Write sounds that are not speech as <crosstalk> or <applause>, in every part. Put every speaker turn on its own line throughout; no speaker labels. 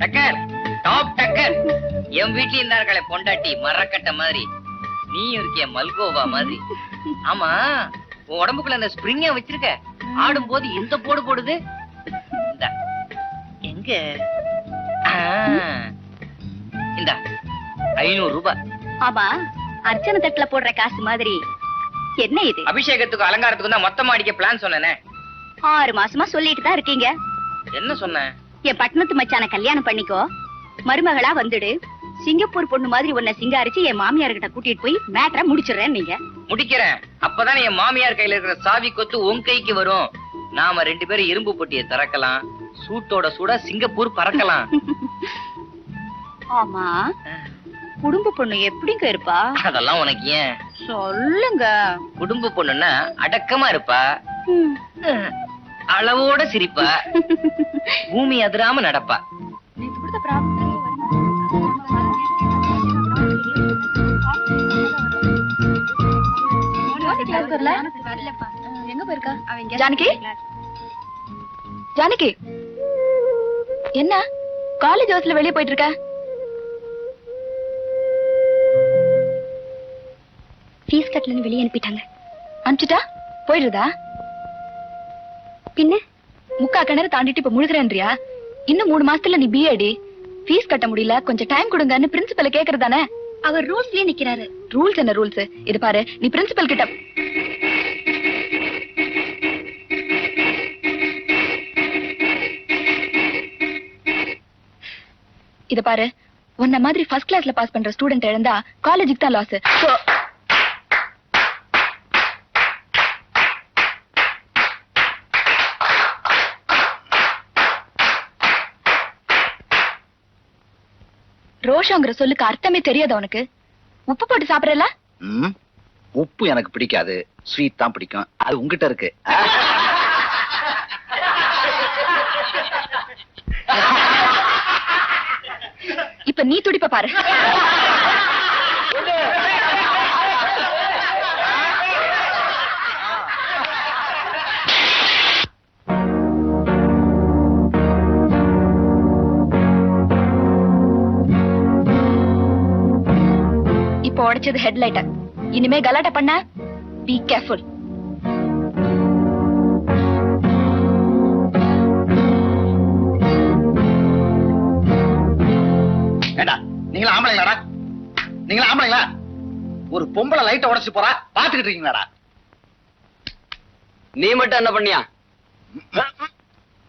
டக்கர் top டக்கர். என் வீட்லயும் இருந்தார்களே பொண்டாட்டி மரக்கட்ட மாதிரி. நீ இருக்கிய மல்கோவா மாதிரி. ஆமா உன் உடம்புக்குள்ள அந்த ஸ்பிரிங்க வச்சிருக்க. ஆடும் போது இந்த போடு போடுது. எங்க? இந்த ஐநூறு ரூபாய்.
ஆமா அர்ச்சனை தட்டுல போடுற காசு மாதிரி. என்ன இது?
அபிஷேகத்துக்கு அலங்காரத்துக்கு தான் மொத்தமா அடிக்க பிளான் சொன்னேனே.
ஆறு மாசமா சொல்லிட்டு தான் இருக்கீங்க.
என்ன சொன்னேன்
என் பட்டணத்து மச்சான கல்யாணம் பண்ணிக்கோ. மருமகளா வந்துடு. சிங்கப்பூர் பொண்ணு மாதிரி உன்னை சிங்காரிச்சு என் மாமியார் கிட்ட கூட்டிட்டு போய் மேட்டரை முடிச்சிடுறேன் நீங்க.
முடிக்கிறேன். அப்பதானே என் மாமியார் கையில இருக்கிற சாவி கொத்து உன் கைக்கு வரும். நாம ரெண்டு பேரும் இரும்பு பொட்டியை திறக்கலாம். சூட்டோட சூடா சிங்கப்பூர் பறக்கலாம்.
ஆமா. குடும்ப பொண்ணு எப்படிங்க இருப்பா?
அதெல்லாம் உனக்கு ஏன்?
சொல்லுங்க.
குடும்ப பொண்ணுன்னா அடக்கமா இருப்பா. அளவோட சிரிப்பா. <laughs> பூமி அதிராம நடப்பா.
எங்க போயிருக்கா? ஜானகி? ஜானகி? என்ன? காலேஜ் ஹவுஸ்ல வெளியே போயிட்டு இருக்க? ஃபீஸ் கட்டலன்னு வெளியே அனுப்பிட்டாங்க. அனுப்பிச்சிட்டா? போயிடுறதா? பின்ன முக்கா கிணறு தாண்டிட்டு இப்ப முழுகிறேன்றியா? இன்னும் மூணு மாசத்துல நீ பிஏடி ஃபீஸ் கட்ட முடியல கொஞ்சம் டைம் கொடுங்கன்னு பிரின்சிபல் கேக்குறதானே? அவர் ரூல்ஸ்லயே நிக்கிறாரு. ரூல்ஸ் என்ன ரூல்ஸ் இது பாரு நீ பிரின்சிபல் கிட்ட இத பாரு உன்ன மாதிரி ஃபர்ஸ்ட் கிளாஸ்ல பாஸ் பண்ற ஸ்டூடெண்ட் இழந்தா காலேஜுக்கு தான் லாஸ் ரோஷங்கிற சொல்லுக்கு அர்த்தமே தெரியாது உனக்கு? உப்பு போட்டு சாப்பிடல
உப்பு எனக்கு பிடிக்காது. ஸ்வீட் தான் பிடிக்கும். அது உங்ககிட்ட இருக்கு.
இப்ப நீ துடிப்ப பாரு. இப்போ உடைச்சது ஹெட்லைட்ட இனிமே கலாட்டா பண்ண பி கேர்ஃபுல்
ஏண்டா நீங்களா ஆம்பளைங்களாடா? நீங்களா ஆம்பளைங்களா? ஒரு பொம்பளை லைட்டை உடைச்சு போறா பாத்துக்கிட்டு இருக்கீங்களாடா?
நீ மட்டும் என்ன பண்ணியா?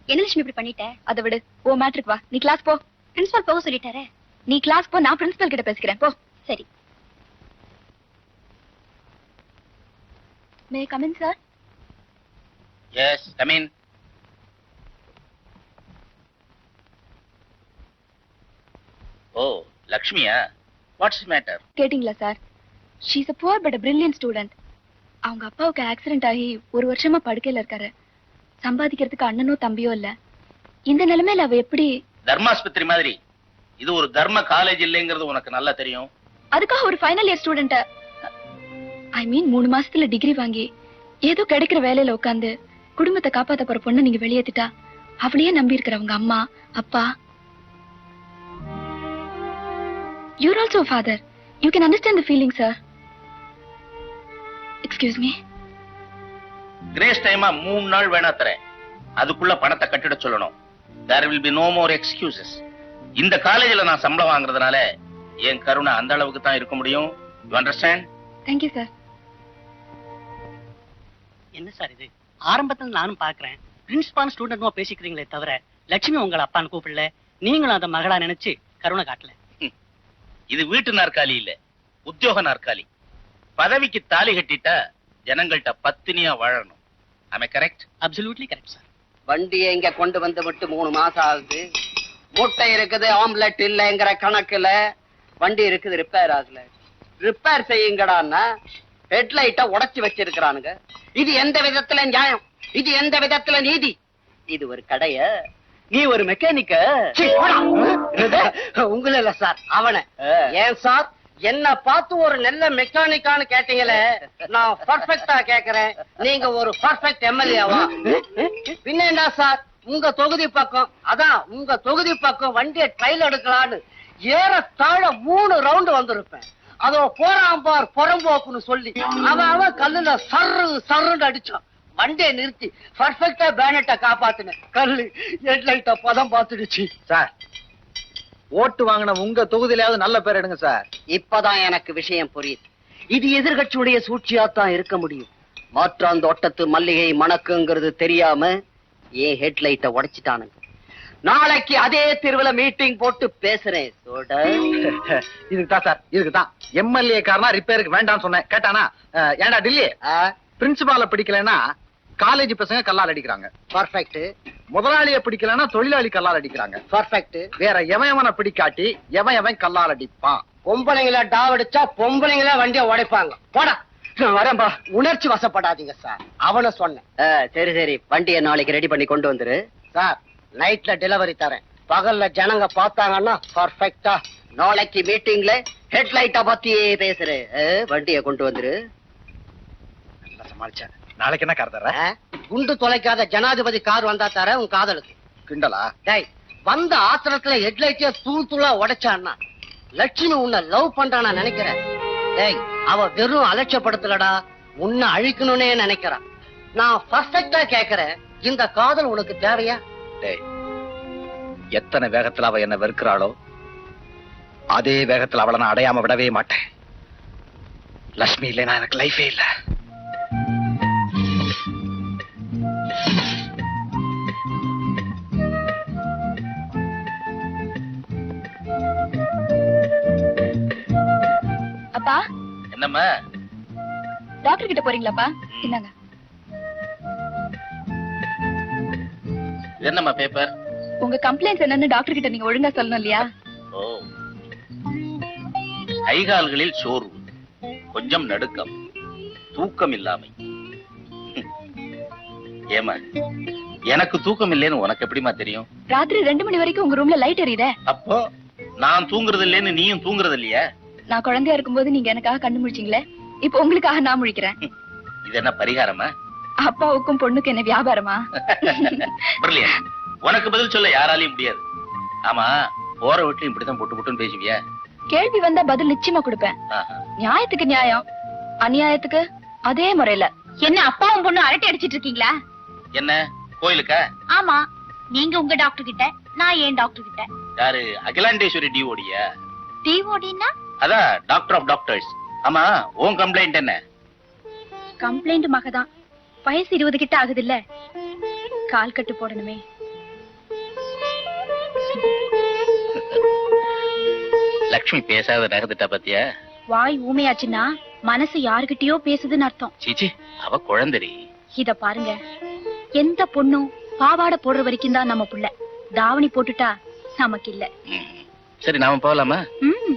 என்ன லட்சுமி இப்படி பண்ணிட்ட? அதை விடு. ஓ மேட்ரிக் வா. நீ கிளாஸ் போ. பிரின்சிபல் போக சொல்லிட்டாரே. நீ கிளாஸ் போ. நான் பிரின்சிபல் கிட்ட பேசிக்கிறேன். போ. சரி. May come in sir
yes come in oh லக்ஷ்மியா what's matter
கேட்டிங்களா sir she's a poor but brilliant student அவங்க அப்பாவுக்கு ஆக்சிடென்ட் ஆகி ஒரு வருஷமா படுக்கையில இருக்காரு. சம்பாதிக்கிறதுக்கு அண்ணனோ தம்பியோ இல்ல. இந்த நிலைமையில அவ எப்படி
தர்மாஸ்பத்திரி மாதிரி. இது ஒரு தர்ம காலேஜ் இல்லைங்கிறது உனக்கு நல்லா தெரியும்.
அதுக்காக ஒரு final year student I mean மூணு மாசத்துல டிகிரி வாங்கி ஏதோ கிடைக்கிற வேலையில உட்காந்து குடும்பத்தை காப்பாத்த போற பொண்ணு நீங்க வெளியேத்திட்டா அவளையே நம்பி இருக்கிறவங்க அம்மா அப்பா. Your also father you can understand the feeling sir excuse me
grace டைமா மூணு நாள் வேணா தரேன். அதுக்குள்ள பணத்தை கட்டிட சொல்லணும். There will be no more excuses இந்த காலேஜ்ல நான் சம்பளம் வாங்குறதுனால என் கருணை அந்த அளவுக்கு தான் இருக்க முடியும். You understand
thank you sir
என்ன சார் இது? ஆரம்பத்துல நானும் பாக்குறேன். பிரின்சிபால் ஸ்டூடெண்ட்மா பேசிக்கிறீங்களே தவிர லட்சுமி உங்களை அப்பான்னு கூப்பிடல. நீங்களும் அந்த மகளா நினைச்சு கருணை காட்டல.
இது வீட்டு நாற்காலி இல்ல உத்தியோக நாற்காலி. பதவிக்கு தாலி கட்டிட்டா ஜனங்கள்ட்ட பத்தினியா வாழணும். ஆமே கரெக்ட்
அப்சல்யூட்லி கரெக்ட் சார்
வண்டியை இங்க கொண்டு வந்து விட்டு மூணு மாசம் ஆகுது. முட்டை இருக்குது ஆம்லெட் இல்லைங்கிற கணக்குல வண்டி இருக்குது ரிப்பேர் ஆகல. ரிப்பேர் செய்யுங்கடான்னா ஹெட்லைட்ட உடைச்சு வச்சிருக்கிறானுங்க. இது எந்த விதத்துல நியாயம்? இது எந்த விதத்துல நீதி? இது ஒரு கடைய. நீ ஒரு மெக்கானிக்க உங்கள இல்ல சார் அவன. ஏன் சார்? என்ன பார்த்து ஒரு நல்ல மெக்கானிக்கான்னு கேட்டீங்களே. நான் பர்ஃபெக்ட்டா கேக்குறேன். நீங்க ஒரு பர்ஃபெக்ட் எம்எல்ஏவா பின்ன சார்? உங்க தொகுதி பக்கம் அதான் உங்க தொகுதி பக்கம் வண்டியை ட்ரைல் எடுக்கலான்னு ஏறத்தாழ மூணு ரவுண்டு வந்திருப்பேன். அதோ போறான் பார் புறம்போக்குன்னு சொல்லி. அவன் அவன் கல்லுல சர்ரு சர்ருன்னு அடிச்சான். வண்டியை நிறுத்தி பர்ஃபெக்டா பேனட்டை காப்பாத்தினேன் கல்லு ஹெட்லைட்ட பதம் பார்த்துடுச்சு.
சார் ஓட்டு வாங்கின உங்க தொகுதியிலாவது நல்ல பேர் எடுங்க சார்.
இப்பதான் எனக்கு விஷயம் புரியுது. இது எதிர்கட்சியுடைய சூழ்ச்சியாத்தான் இருக்க முடியும். மாற்றாந்தோட்டத்து மல்லிகை மணக்குங்கிறது தெரியாம ஏன் ஹெட்லைட்ட உடைச்சிட்டானுங்க? நாளைக்கு அதே தெருவுல மீட்டிங் போட்டு பேசுறேன் <laughs>
இதுக்கு தான் சார் இதுக்கு தான் எம்எல்ஏ காரனா ரிப்பேருக்கு வேண்டாம்னு சொன்னேன். கேட்டானா ஏன்டா டில்லி? பிரின்சிபால பிடிக்கலன்னா காலேஜ் பசங்க கல்லால் அடிக்கிறாங்க.
பர்ஃபெக்ட்
முதலாளிய பிடிக்கலன்னா தொழிலாளி கல்லால் அடிக்கிறாங்க.
பர்ஃபெக்ட்
வேற எவன் எவனை பிடிக்காட்டி எவன் எவன் கல்லால் அடிப்பான்?
பொம்பளைங்கள டாவடிச்சா பொம்பளைங்கள வண்டியை உடைப்பாங்க. போடா. வரேன்பா. உணர்ச்சி வசப்படாதீங்க சார். அவன சொன்னேன். சரி சரி. வண்டியை நாளைக்கு ரெடி பண்ணி கொண்டு வந்துரு. சார் நைட்ல டெலிவரி தரேன். பகல்ல ஜனங்க பார்த்தாங்கன்னா பர்ஃபெக்டா நாளைக்கு மீட்டிங்ல ஹெட்லைட்ட பத்தியே பேசுறேன் அஹ், வண்டியை கொண்டு வந்துரு.
நல்லா சமாளிச்சேன் நாளைக்கு என்ன கார் தர்ற
ஆ? குண்டு தொலைக்காத ஜனாதிபதி கார் வந்தா தர உன் காதலுக்கு.
கிண்டலா?
டேய் வந்த ஆத்திரத்துல ஹெட்லைட்டே தூள் தூளா உடைச்சான்னா லட்சுமி உன்னை லவ் பண்றானா நினைக்கிறேன். டேய் அவ வெறும் அலட்சியப்படுத்தலடா உன்னை அழிக்கணும்னே நினைக்கிறான் நான் பர்ஃபெக்டா கேக்குறேன். இந்த காதல் உனக்கு தேவையா?
டேய் எத்தனை வேகத்துல அவ என்ன வெறுக்கிறாளோ அதே வேகத்துல அவளை நான் அடையாம விடவே மாட்டேன். லட்சுமி இல்லைன்னா எனக்கு லைஃபே இல்ல.
அப்பா
என்னம்மா?
டாக்டர் கிட்ட போறீங்களாப்பா? இந்தாங்க.
என்னம்மா பேப்பர்
உங்க கம்ப்ளைண்ட்ஸ் என்னன்னு டாக்டர் கிட்ட நீங்க ஒழுங்கா சொல்லணும் இல்லையா?
ஓ. கைகால்களில் சோர்வு கொஞ்சம் நடுக்கம் தூக்கம் இல்லாமை. ஏமா எனக்கு தூக்கம் இல்லைன்னு உனக்கு எப்படிமா தெரியும்?
ராத்திரி ரெண்டு மணி வரைக்கும் உங்க ரூம்ல லைட் எரியுதே?
அப்போ நான் தூங்குறது இல்லைன்னு நீயும் தூங்குறது இல்லையா?
நான் குழந்தையா இருக்கும்போது நீங்க எனக்காக கண்டு முழிச்சீங்களே? இப்போ உங்களுக்காக நான் முழிக்கிறேன்.
இது என்ன பரிகாரமா?
அப்பாவுக்கும் பொண்ணுக்கு என்ன வியாபாரமா?
உனக்கு பதில் சொல்ல யாராலையும் முடியாது. ஆமா போற வீட்லயும் இப்படித்தான் பொட்டு பொட்டுன்னு பேசுவியா.
கேள்வி வந்தா பதில் நிச்சயமா கொடுப்பேன். நியாயத்துக்கு நியாயம் அநியாயத்துக்கு அதே முறையில.
என்ன அப்பாவும் பொண்ணு அரட்டை அடிச்சிட்டு இருக்கீங்களா?
என்ன? கோயிலுக்கா?
ஆமா. நீங்க உங்க டாக்டர் கிட்ட நான் ஏன் டாக்டர் கிட்ட?
யாரு? அகிலாண்டேஸ்வரி டிஓடியா
டிஓடினா
அதான் டாக்டர் ஆஃப் டாக்டர்ஸ் ஆமா உன் கம்ப்ளைண்ட் என்ன?
கம்ப்ளைண்ட் மகதான். வயசு இருபது கிட்ட ஆகுது இல்ல கால் கட்டு போடணுமே.
லக்ஷ்மி பேசாத நகர்ந்துட்டா பாத்தியா?
வாய் ஊமையாச்சுன்னா மனசு யாருகிட்டயோ பேசுதுன்னு அர்த்தம்.
சீச்சி அவ குழந்தைடி.
இத பாருங்க. எந்த பொண்ணும் பாவாடை போடுற வரைக்கும் தான் நம்ம புள்ள. தாவணி போட்டுட்டா நமக்கு இல்ல.
ம். சரி நாம போகலாமா
ம்.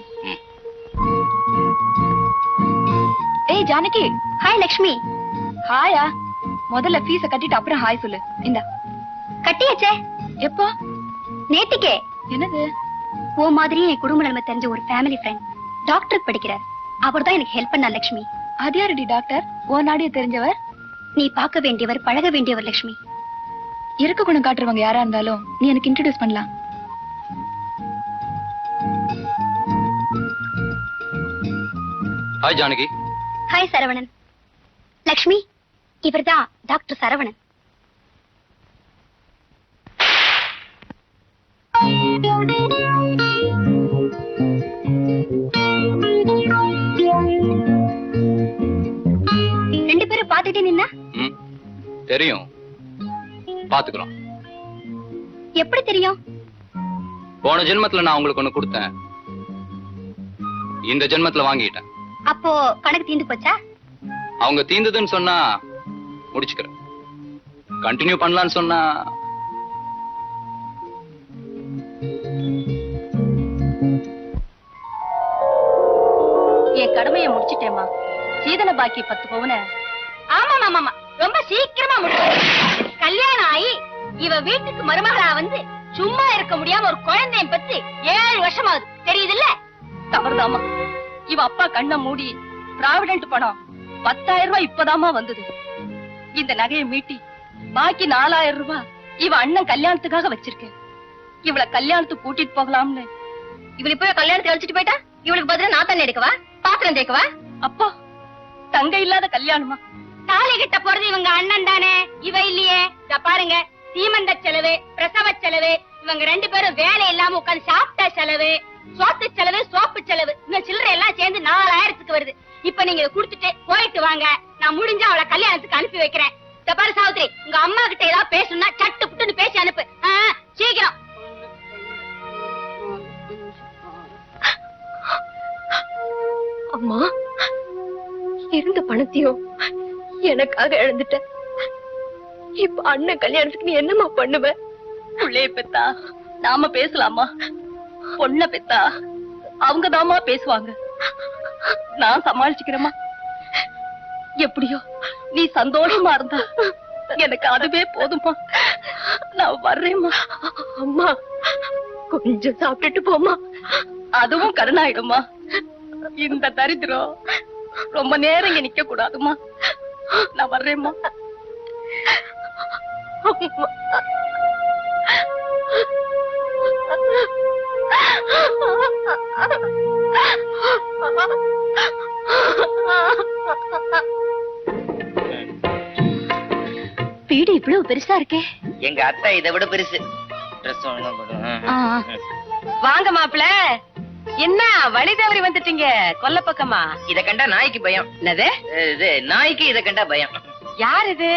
ஏய் ஜானகி.
ஹாய் லக்ஷ்மி.
ஹாயா முதல்ல ஃபீஸ கட்டிட்டு அப்புறம் ஹாய் சொல்லு. இந்த.
கட்டியாச்சே?
எப்போ?
நேத்திக்கே.
என்னது?
ஓ மாதிரி என் குடும்ப நிலைமை தெரிஞ்ச ஒரு ஃபேமிலி ஃப்ரெண்ட் டாக்டர் படிக்கிறார். அவர் தான் எனக்கு ஹெல்ப் பண்ணா லக்ஷ்மி.
அது யாருடி டாக்டர் ஓ நாடிய தெரிஞ்சவர்?
நீ பார்க்க வேண்டியவர் பழக வேண்டியவர் லக்ஷ்மி.
இருக்க குணம் காட்டுறவங்க யாரா இருந்தாலும் நீ எனக்கு இன்ட்ரடியூஸ் பண்ணலாம்.
Hi Janaki
hi Saravanan. Lakshmi? இவர்தான் டாக்டர் சரவணன். ரெண்டு பேரும் பார்த்துட்டே நின்னா?
தெரியும். பாத்துக்கிறோம்
எப்படி தெரியும்?
போன ஜென்மத்துல நான் உங்களுக்கு ஒண்ணு கொடுத்தேன். இந்த ஜென்மத்துல வாங்கிட்டேன்.
அப்போ கணக்கு தீந்து போச்சா?
அவங்க தீந்ததுன்னு சொன்னா முடிச்சுக்கிறேன். கண்டினியூ பண்ணலாம்னு சொன்னா
என் கடமையை முடிச்சிட்டேமா சீதன பாக்கி பத்து பவுன.
ஆமா ஆமா ரொம்ப சீக்கிரமா முடிச்சு கல்யாணம் ஆகி இவ வீட்டுக்கு மருமகளா வந்து சும்மா இருக்க முடியாம ஒரு குழந்தைய பத்தி ஏழு வருஷம் ஆகுது தெரியுதுல்ல?
தவறுதாமா
இவ அப்பா கண்ணை மூடி பிராவிடன்ட் பணம் பத்தாயிரம் ரூபாய் இப்பதாம்மா வந்தது. இந்த நகையை மீட்டி பாக்கி நாலாயிரம் ரூபாய் இவ அண்ணன் கல்யாணத்துக்காக வச்சிருக்கேன் இவள கல்யாணத்துக்கு கூட்டிட்டு போகலாம்னு.
இவளை போய் கல்யாணத்தை அழைச்சிட்டு போயிட்டா? இவளுக்கு பதிலா நான் தண்ணி எடுக்கவா? பாத்திரம் தேக்கவா
அப்பா தங்க இல்லாத கல்யாணமா?
தாலி கிட்ட போறது இவங்க அண்ணன் தானே. இவ இல்லையே. பாருங்க சீமந்த செலவு பிரசவ செலவு இவங்க ரெண்டு பேரும் வேலை இல்லாம உட்கார்ந்து சாப்பிட்ட செலவு. சோத்து செலவு சோப்பு செலவு. இந்த சில்லறை எல்லாம் சேர்ந்து நாலாயிரத்துக்கு வருது. இப்ப நீங்க குடுத்துட்டு போயிட்டு வாங்க. நான் முடிஞ்சா அவளை கல்யாணத்துக்கு அனுப்பி வைக்கிறேன். இத சாவித்ரி உங்க அம்மா கிட்ட ஏதாவது பேசணும்னா சட்டு புட்டுன்னு பேசி அனுப்பு. சீக்கிரம்.
அம்மா இருந்த பணத்தையும் எனக்காக இழந்துட்ட. இப்ப அண்ணன் கல்யாணத்துக்கு நீ என்னமா பண்ணுவ? பிள்ளைய பெத்தா நாம பேசலாமா? பொண்ண பெத்தா அவங்க தாமா பேசுவாங்க. நான் சமாளிச்சுக்கிறேம்மா. எப்படியோ நீ சந்தோஷமா இருந்தா எனக்கு அதுவே போதுமா நான் வர்றேம்மா. அம்மா கொஞ்சம் சாப்பிட்டுட்டு போமா அதுவும் கருணாயிடுமா இந்த தரித்திரம் ரொம்ப நேரம் இங்க நிக்க கூடாதுமா நான் வர்றேம்மா.
வீடு இவ்வளவு பெருசா இருக்கே.
எங்க அத்தை இதை விட பெருசு. போடு.
வாங்க மாப்பிள. என்ன வழி தவறி வந்துட்டீங்க? கொல்ல பக்கமா?
இத கண்டா நாய்க்கு பயம்.
என்னது?
இது நாய்க்கு இத கண்டா பயம்.
யார் இது?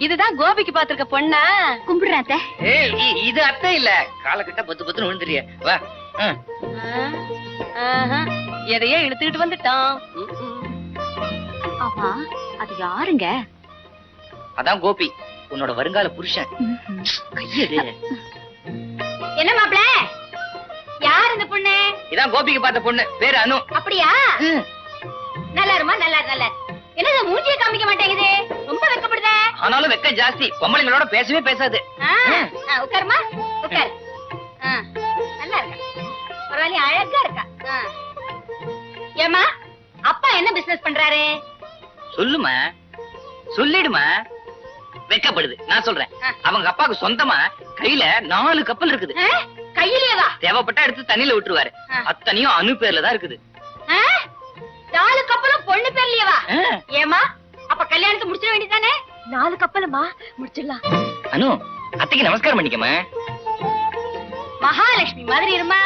இதுதான் கோபிக்கு பாத்திருக்க பொண்ணா?
கும்பிடுறேன் அத்தை.
ஏய் இ- இது அத்தை இல்ல. காலக்கிட்ட பத்து பத்துன்னு விழுந்துறிய வா. ம்.
ஆஹா, எதையோ இழுத்துக்கிட்டு வந்துட்டான். ம், ம்.
ஆமா அது யாருங்க?
அதான் கோபி உன்னோட வருங்கால புருஷன். கையது
என்ன மாப்பிள? யார் இந்த பொண்ணு?
இதான் கோபிக்கு பார்த்த பொண்ணு. பேரு அனு.
அப்படியா? நல்லா இருமா நல்லா நல்லா. என்னது மூஞ்சிய காமிக்க மாட்டேங்குது? ரொம்ப வெக்கப்படுதே
ஆனாலும் வெக்க ஜாஸ்தி. பொம்பளைங்களோட பேசவே பேசாது.
உட்காருமா? உட்காரு. நல்லா இருக்கா? பரவாயில்ல அழகா இருக்கா? ஆ. ஏம்மா அப்பா என்ன பிசினஸ் பண்றாரு?
சொல்லுமா? சொல்லிடுமா? வெக்கப்படுது. நான் சொல்றேன். அவங்க அப்பாவுக்கு சொந்தமா கையில நாலு கப்பல் இருக்குது?
கையிலேவா?
தேவைப்பட்டா எடுத்து தண்ணியில விட்டுருவாரு. அத்தனையும் அனு பேர்ல தான் இருக்குது?
நாலு கப்பலும் பொண்ணு பேர்லயேவா. ஏமா அப்ப கல்யாணத்தை முடிச்சிட வேண்டியதானே
நாலு கப்பலுமா? முடிச்சிடலாம்.
அனு அத்தைக்கு நமஸ்காரம் பண்ணிக்கமா
மகாலட்சுமி மாதிரி இருமா?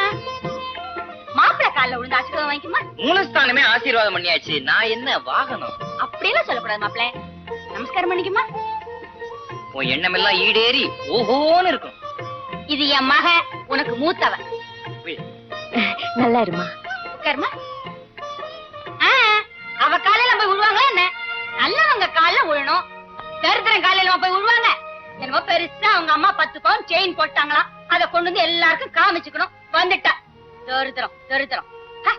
மாப்பிள்ளை கால்ல விழுந்து ஆசீர்வாதம் வாங்கிக்குமா?
மூலஸ்தானமே ஆசீர்வாதம் பண்ணியாச்சு. நான் என்ன வாகனம்?
அப்படியெல்லாம் சொல்லக்கூடாது மாப்பிள்ளை. நமஸ்காரம் பண்ணிக்குமா?
உன் எண்ணம் எல்லாம் ஈடேறி ஓஹோன்னு இருக்கும்.
இது என் மக உனக்கு மூத்தவ.
நல்லா இருமா?
உட்காருமா. ஆ, அவ காலையில போய் விழுவாங்களா என்ன? தரித்திரம் காலையில போய் விழுவாங்க என்னமோ பெருசா அவங்க அம்மா பத்து பவுன் செயின் போட்டாங்களாம். அத கொண்டு வந்து எல்லாருக்கும் காமிச்சுக்கணும். வந்துட்டா. தரித்திரம் தரித்திரம். ஹ.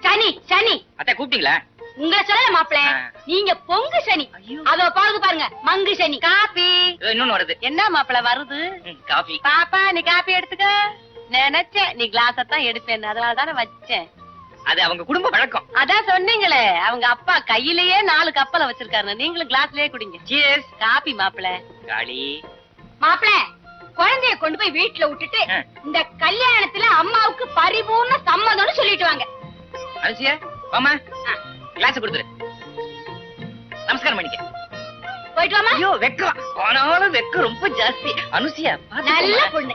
சனி சனி.
அத்தை கூப்பிட்டீங்களா?
உங்களை சொல்லல மாப்பிள. நீங்க பொங்கு சனி. அதோ பாருங்க பாருங்க. மங்கு சனி. காபி.
இன்னொன்னு வருது.
என்ன மாப்பிள வருது?
ம், காஃபி
பாப்பா நீ காப்பி எடுத்துக்க. நினைச்சேன் நீ கிளாஸ் தான் எடுப்பேன் அதனால தானே வச்சேன்.
அது அவங்க குடும்ப வழக்கம்.
அதான் சொன்னீங்களே அவங்க அப்பா கையிலேயே நாலு கப்பலை வச்சிருக்காரு நீங்களும் கிளாஸ்லயே குடிங்க.
Cheers.
காப்பி மாப்பிள.
காளி.
மாப்பிள குழந்தைய கொண்டு போய் வீட்டுல விட்டுட்டு. இந்த கல்யாணத்துல அம்மாவுக்கு பரிபூர்ண சம்மதம்னு சொல்லிட்டு வாங்க.
அனுசியா வாமா கிளாஸ் கொடுத்துரு. நமஸ்காரம் பண்ணிக்க.
போயிட்டு வாமா
ஐயோ வெக்கம். ஆனாலும் வெக்கம் ரொம்ப ஜாஸ்தி. அனுசியா
நல்ல. பொண்ணு.